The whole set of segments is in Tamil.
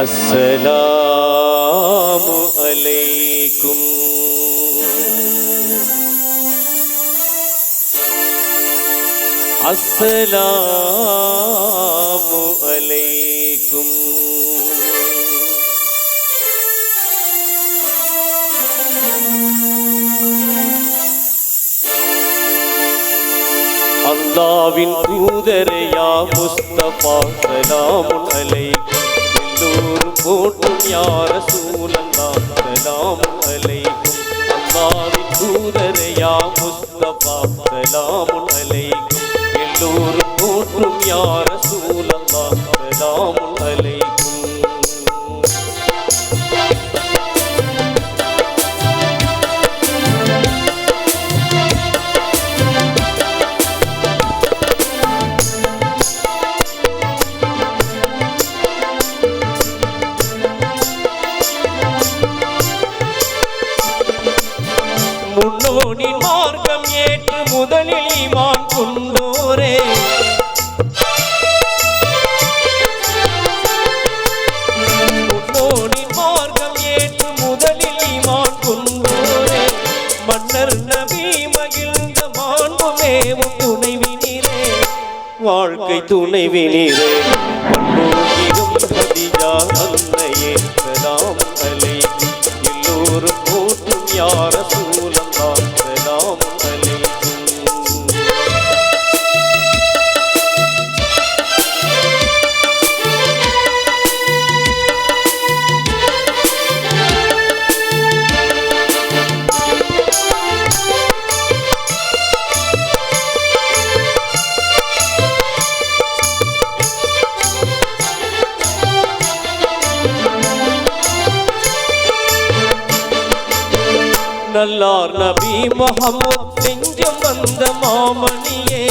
அஸ்ஸலாமு அலைக்கும். அஸ்ஸலாமு அலைக்கும். அல்லாவின் தூதரையா முஸ்தபா சலாமுன் அலைக்கும். எல்லோரும் போட்டும் யார சூழல்லா சலாமுன் அலைக்கும் அல்லாவின் தூதரையா முஸ்தபா சலாமுன் அலைக்கும் எல்லோரும் போட்டும் யார வாழ்க்கை துணைவினீரே பண்போகிடும் அன்னையே எல்லோரும் போற்றும் யார நல்லார் நபி முகமது நெஞ்சம் வந்த மாமணியே.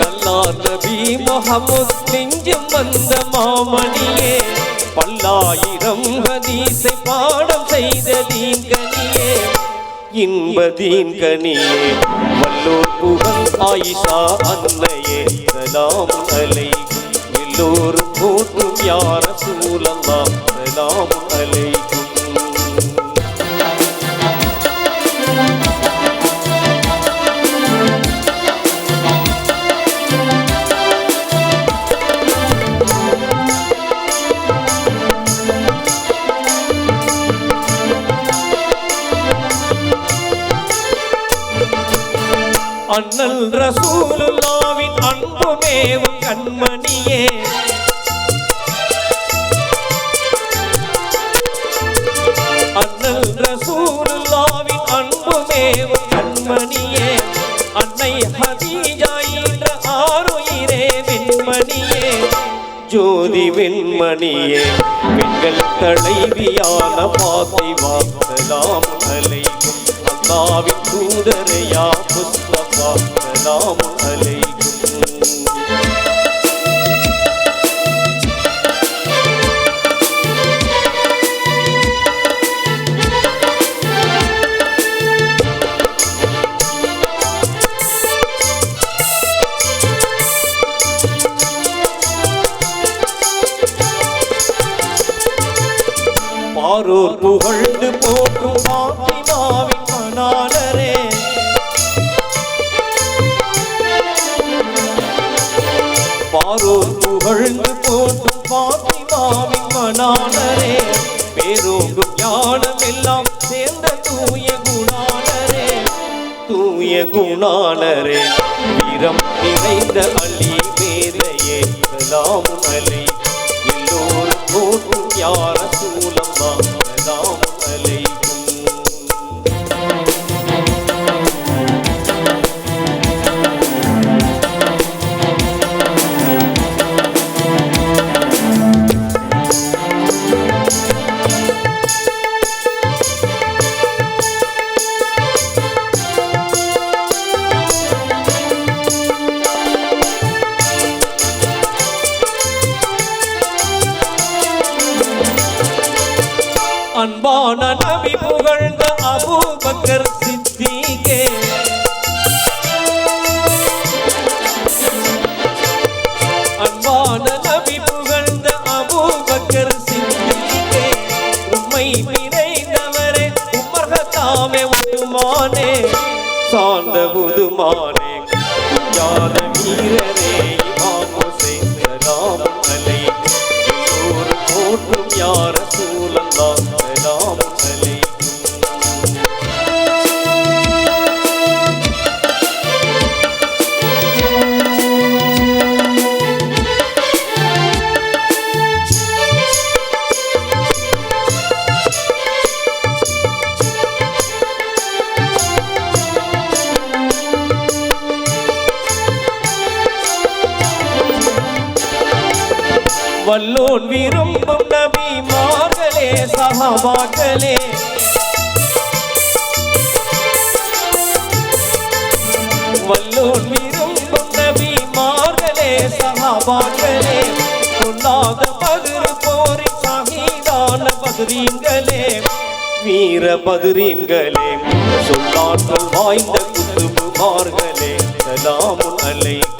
நல்லார் நபி முகமது நெஞ்சம் வந்த மாமணியே. பல்லாயிரம் ஹதீஸை பாடம் செய்த தீன் இன்ப இன்பதீன் கனியே வல்லோர் புகழ் ஆயிஷா அன்னையே. சலாம் அலை எல்லோரும் போற்றும் யார் அண்ணல் ரசூலுல்லாவின் அன்புமே கண்மணியே. அண்ணல் ரசூலுல்லாவின் அன்புமே கண்மணியே. அன்னை ஹதீஜா என்ற ஆறுயிரே வெண்மணியே. ஜோதி வெண்மணியே பெண்கள் தலைவியான பாத்தை வாசலாம் அலைக்கும் அல்லாவின் தூதரையா புத்த சலாம் அலைக்கும் பாரூர் புகழ்ந்து போ தூய குணாளரே? தூய குணாளரே வீரம் நிறைந்த அலி மேதையே சலாம் அலி எல்லோரும் யார சூலம்மா அன்பான நபி புகழ்ந்த அபூபக்கர் சித்திகே. அன்பான நபி புகழ்ந்த அபூபக்கர் சித்திகே. உம்மை நிறைந்தவரே உமர்கத்தாமே உதுமானே சார்ந்த உதுமானே யாத வீரரே வல்லோன் நபி மார்களே சஹாபாக்களே வல்லூர் விரும்பும் நபி மார்களே சஹாபாக்களே பொல்லாத பதிரு போரி சாகிதான பதிரீங்களே வீர பதிரீங்களே சொல்லாற்றல் வாய்ந்த குத்துபுமார்களே சலாமுன் அலைக்கும்